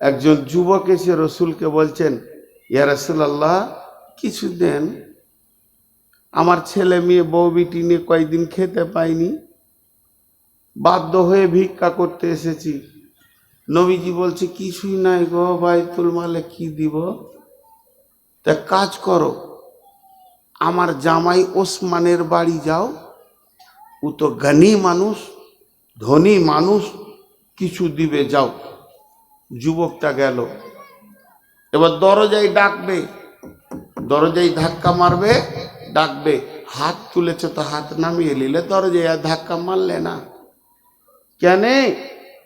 একজন যুবক এসে রসুলকে বলছেন, ইয়া রসুল আল্লাহ কিছু দেন আমার ছেলে মেয়ে বউ বিটি নিয়ে কয়েকদিন খেতে পাইনি, বাধ্য হয়ে ভিক্ষা করতে এসেছি। নবীজি বলছে, কিছুই নাই গো বাইতুল মালে, কি দিব? তা কাজ করো, আমার জামাই ওসমানের বাড়ি যাও, ও তো জ্ঞানী মানুষ, ধনী মানুষ, কিছু দিবে, যাও। যুবকটা গেল। এবার দরজায় ডাকবে। দরজায় ধাক্কা মারবে, ডাকবে, হাত তুলেছে তো হাত নামিয়ে নিলে দরজায় আর ধাক্কা মারলে না। কেন?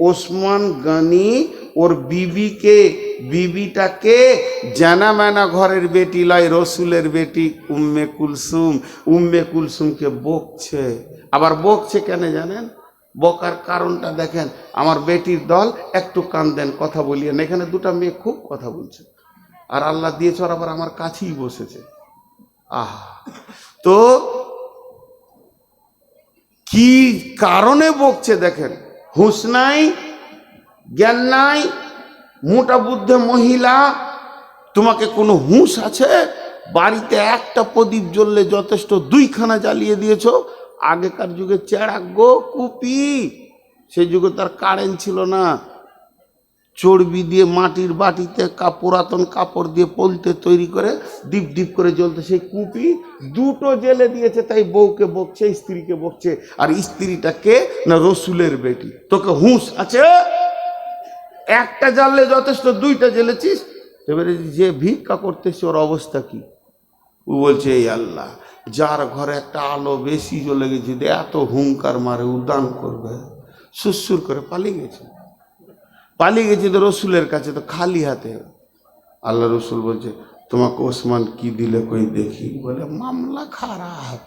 ওসমান গানি ওর বিবিকে, বিবিটাকে জানা মানা ঘরের বেটি লয় রসুলের বেটি উম্মে কুলসুম। উম্মে কুলসুমকে বকছে। আবার বকছে কেন জানেন? বকার কারণটা দেখেন, আমার বেটির দল একটু কান দেন কথা বলিয়েন। এখানে দুটা মেয়ে খুব কথা বলছে। আর আল্লাহ দিয়েছে আবার আমার কাছেই বসেছে। আহ। তো কি কারণে বকছে দেখেন? হুঁশ নাই, জ্ঞান নাই, মোটা বুদ্ধে মহিলা, তোমাকে কোনো হুঁশ আছে? বাড়িতে একটা প্রদীপ জ্বললে যথেষ্ট দুইখানা জ্বালিয়ে দিয়েছ আগেকার যুগে গো কুপি। সে যুগে তার কারেন্ট ছিল না। চর্বি দিয়ে মাটির বাটিতে পুরাতন কাপড় দিয়ে পলতে তৈরি করে ডিপ ডিপ করে জ্বলতে সেই কুপি দুটো জেলে দিয়েছে, তাই বউকে বকছে, স্ত্রীকে বকছে। আর স্ত্রীটা কে? না রসুলের বেটি। তোকে হুঁশ আছে? একটা জ্বাললে যথেষ্ট, দুইটা জ্বেলেছিস এবারে যে ভিক্ষা করতেছে, ওর অবস্থা কি? ও বলছে, এই আল্লাহ যার ঘরে একটা আলো বেশি জ্বলে গেছে যদি এত হুঙ্কার মারে উদান করবে সুসুর করে পালিয়ে গেছে। পালিয়ে গেছে তো রসুলের কাছে, তো খালি হাতে। আল্লাহ রসুল বলছে, তোমাকে ওসমান কি দিলে কই দেখি? বলে, মামলা খারাপ।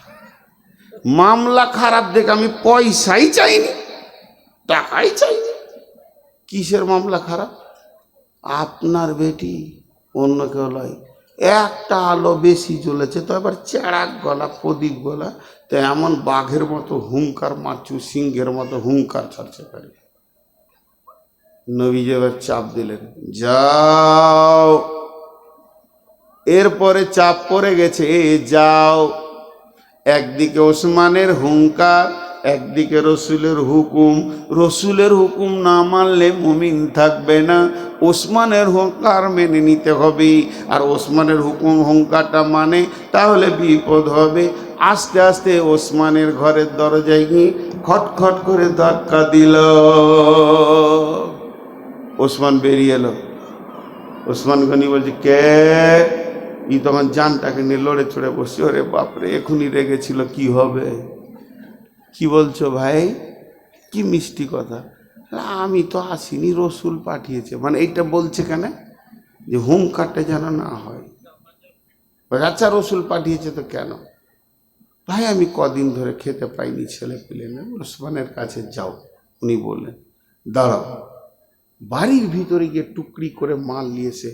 মামলা খারাপ দেখে আমি পয়সাই চাইনি, টাকাই চাইনি। কিসের মামলা খারাপ? আপনার বেটি অন্য কেউ লয়। একটা আলো বেশি জ্বলেছে, তো এবার চেড়াক গলা, প্রদীপ গলা, তো এমন বাঘের মতো হুঙ্কার মারছু, সিংহের মতো হুঙ্কার ছাড়ছে পারে নবীজি এবার চাপ দিলেন, যাও। এরপরে চাপ পড়ে গেছে যাও। একদিকে ওসমানের হুঙ্কার একদিকে রসুলের হুকুম রসুলের হুকুম না মানলে মুমিন থাকবে না। ওসমানের হুঙ্কার মেনে নিতে হবে। আর ওসমানের হুকুম, হুঙ্কারটা মানে তাহলে বিপদ হবে। আস্তে আস্তে ওসমানের ঘরের দরজায় গিয়ে খটখট করে ধাক্কা দিল। ওসমান বেরিয়ে এলো। ওসমান গনি বলছে, কে? ই তখন জানটাকে নিয়ে লড়ে চড়ে বসছে। ওরে বাপরে এখনই রেগেছিল, কি হবে? কি বলছো ভাই? কি মিষ্টি কথা। আমি তো আসিনি, রসুল পাঠিয়েছে। মানে এইটা বলছে কেন? যে হুঙ্কারটা যেন না হয়। আচ্ছা রসুল পাঠিয়েছে তো কেন? ভাই, আমি কদিন ধরে খেতে পাইনি, ছেলে পেলে না। ওসমানের কাছে যাও, উনি বললেন। দাঁড়াও, বাড়ির ভিতরে গিয়ে টুকরি করে মাল নিয়েছে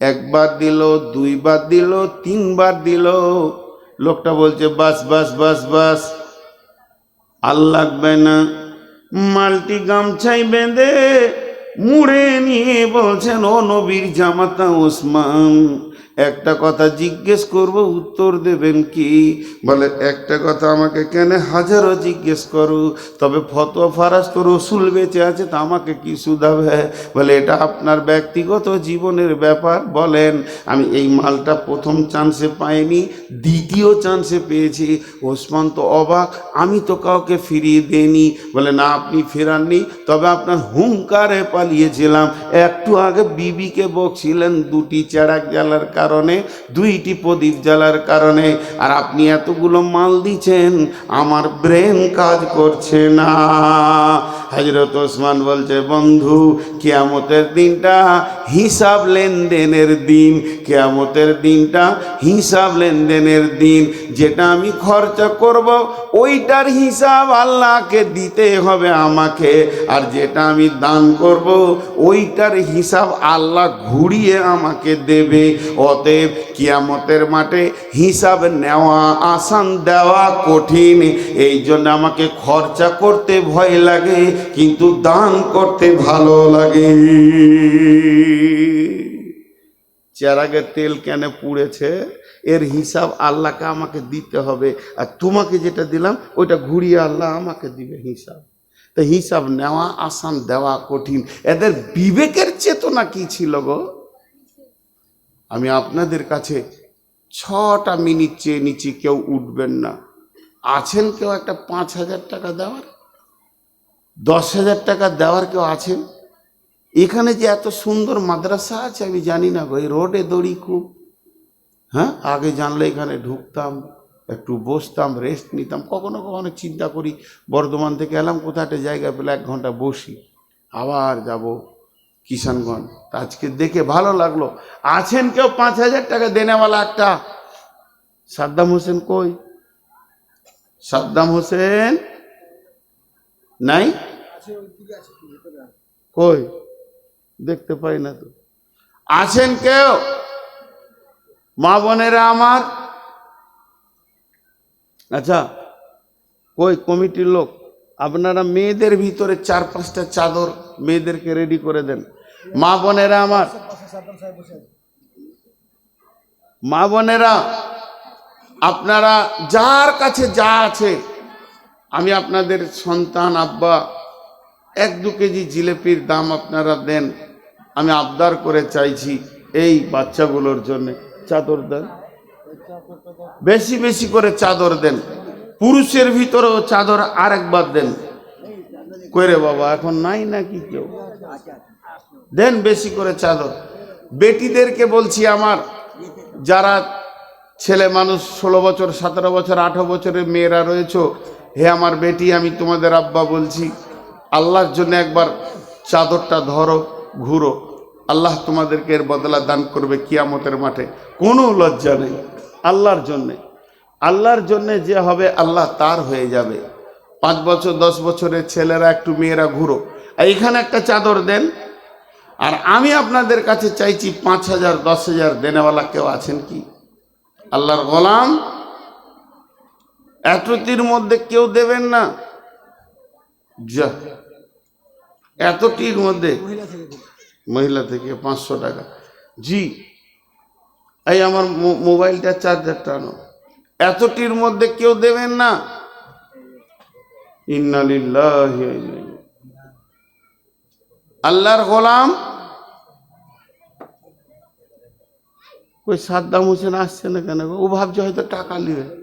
একবার দিল, দুইবার দিল, তিনবার দিল। লোকটা বলছে, বাস বাস বাস বাস। আর লাগবে না। মালটি গামছাই বেঁধে মুড়ে নিয়ে বলছেন ও নবীর জামাতা ওসমান। একটা কথা জিজ্ঞেস করব, উত্তর দেবেন কি? বলে, একটা কথা আমাকে কেন হাজারও জিজ্ঞেস করো, তবে ফতোয়া ফারাজ তো রসুল বেঁচে আছে, তা আমাকে কি শুধাবে? বলে, এটা আপনার ব্যক্তিগত জীবনের ব্যাপার, বলেন, আমি এই মালটা প্রথম চান্সে পাইনি, দ্বিতীয় চান্সে পেয়েছি। ওসমান তো অবাক, আমি তো কাউকে ফিরিয়ে দেইনি। বলে, না, আপনি ফেরাননি, তবে আপনার হুঙ্কারে পালিয়েছিলাম। একটু আগে বিবিকে বকছিলেন, দুটি চেরাক জ্বালার কারণে, দুইটি প্রদীপ জ্বালার কারণে, আর আপনি এতগুলো মাল দিচ্ছেন, আমার ব্রেন কাজ করছে না। হজরত ওসমান বলছে, বন্ধু, কেয়ামতের দিনটা হিসাব লেনদেনের দিন, কেয়ামতের দিনটা হিসাব লেনদেনের দিন, যেটা আমি খরচা করব, ওইটার হিসাব আল্লাহকে দিতে হবে আমাকে, আর যেটা আমি দান করব, ওইটার হিসাব আল্লাহ ঘুরিয়ে আমাকে দেবে, অতএব কিয়ামতের মাঠে হিসাব নেওয়া, আসান দেওয়া কঠিন এই জন্য আমাকে খরচা করতে ভয় লাগে কিন্তু দান করতে ভালো লাগে। চেরাগের তেল কেন পুড়েছে, এর হিসাব আল্লাহকে আমাকে দিতে হবে। আর তোমাকে যেটা দিলাম, ওইটা ঘুরিয়ে আল্লাহ আমাকে দিবে হিসাব। তো হিসাব নেওয়া, আসান দেওয়া কঠিন। এদের বিবেকের চেতনা কি ছিল গো? আমি আপনাদের কাছে ছটা মিনিট চেয়ে নিচ্ছি, কেউ উঠবেন না। আছেন কেউ একটা পাঁচ হাজার টাকা দেওয়ার? দশ হাজার টাকা দেওয়ার কেউ আছেন এখানে যে এত সুন্দর মাদ্রাসা আছে আমি জানি না গো, এই রোডে দড়ি খুব। হ্যাঁ? আগে জানলে এখানে ঢুকতাম, একটু বসতাম রেস্ট নিতাম। কখনো কখনো চিন্তা করি, বর্ধমান থেকে এলাম, কোথাও একটা জায়গা পেলে এক ঘণ্টা বসি। আবার যাব কিষানগঞ্জ। আজকে দেখে ভালো লাগল। আছেন কেউ? পাঁচ হাজার টাকা দেনেওয়ালা একটা। সাদ্দাম হোসেন কই? সাদ্দাম হোসেন? নাই? কই? দেখতে পাই না তো। আছেন কেউ? মা বোনেরা আমার? আচ্ছা কই কমিটির লোক? আপনারা মেয়েদের ভিতরে চার পাঁচটা চাদর মেয়েদেরকে রেডি করে দেন। মা বোনেরা আমার? মা বোনেরা, আপনারা যার কাছে যা আছে আমি আপনাদের সন্তান, আব্বা, এক দু কেজি জিলেপির দাম আপনারা দেন। আমি আবদার করে চাইছি এই বাচ্চাগুলোর জন্য। চাদর দেন। বেশি বেশি করে চাদর দেন। পুরুষের ভিতরেও চাদর আরেকবার দেন। করে বাবা, এখন নাই নাকি কেউ? দেন বেশি করে চাদর। বেটিদেরকে বলছি আমার, যারা ছেলে মানুষ, ষোলো বছর, সতেরো বছর, আঠারো বছরের মেয়েরা রয়েছে হে আমার বেটি, আমি তোমাদের আব্বা বলছি, আল্লাহর জন্য একবার চাদরটা ধরো, ঘুরো। আল্লাহ তোমাদেরকে এর বদলা দান করবে কিয়ামতের মাঠে। কোনো লজ্জা নেই আল্লাহর জন্যে। আল্লাহর জন্যে যে হবে, আল্লাহ তার হয়ে যাবে। পাঁচ বছর, দশ বছরের ছেলেরা একটু মেয়েরা ঘুরো। এখানে একটা চাদর দেন। আর আমি আপনাদের কাছে চাইছি পাঁচ হাজার, দশ হাজার দেনেওয়ালা কেউ আছেন কি? আল্লাহর গোলাম এতটির মধ্যে কেউ দেবেন না। যা। এতটির মধ্যে। মহিলা থেকে পাঁচশো টাকা। জি। এই আমার মোবাইলটা চার্জার টানো এতটির মধ্যে কেউ দেবেন না। ইন্নালিল্লাহি। আল্লাহর গোলাম। ওই সাদ্দাম হোসেন আসছে না কেন ও ভাবছে হয়তো টাকা নিবে।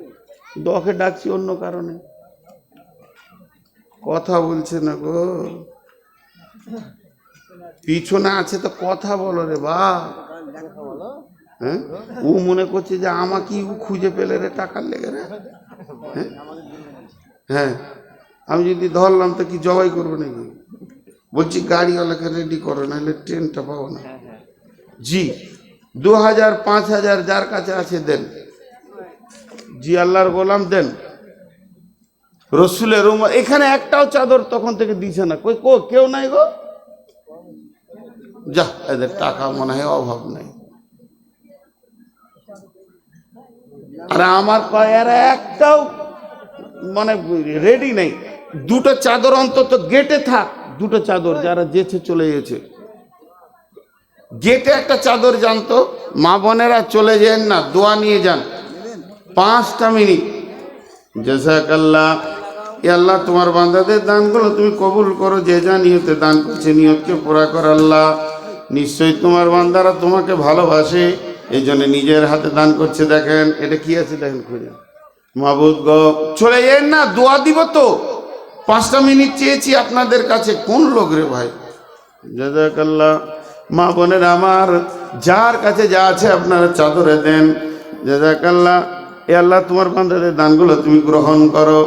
দকে ডাকছি অন্য কারণে। কথা বলছে না গো। পিছনে আছে তো কথা বলো রে বা। হ্যাঁ? ও মনে করছে যে আমাকেই ও খুঁজে পেলে রে টাকার লেগে রে। হ্যাঁ? হ্যাঁ। আমি যদি ধরলাম তো কি জবাই করব নাকি? বলছি গাড়িওয়ালাকে রেডি করো, নাহলে ট্রেনটা পাবো না। জি, দু হাজার, পাঁচ হাজার যার কাছে আছে দেন। জি আল্লাহর গোলাম দেন। রসুলের উমর এখানে একটাও চাদর তখন থেকে দিছে না। কই কো কেউ নাই গো? যা, এদের টাকা মনে হয় অভাব নাই। আর আমার কয়, এরা একটাও মানে রেডি নেই। দুটো চাদর অন্তত গেটে থাক। দুটো চাদর যারা যেছে চলে গেছে। গেটে একটা চাদর জানতো, মা বোনেরা চলে যান না, দোয়া নিয়ে যান। পাঁচটা মিনিট। জাজাকাল্লাহ এ আল্লাহ, তোমার বান্দাদের দানগুলো তুমি কবুল করো, যে যা নিয়তে দান করছে, নিয়তকে পুরা কর আল্লাহ। নিশ্চয়ই তোমার বান্দারা তোমাকে ভালোবাসে এই জন্য নিজের হাতে দান করছে। দেখেন, এটা কি আছে? দেখেন, খুঁজে। মাহবুদ চলে যান না, দোয়া দিব তো। পাঁচটা মিনিট চেয়েছি আপনাদের কাছে। কোন লোক রে ভাই? জাজাকাল্লাহ মা বোনের আমার, যার কাছে যা আছে আপনারা চাদরে দেন। জাজাকাল্লাহ এ আল্লাহ তোমার বান্দাদের দানগুলো তুমি গ্রহণ করো।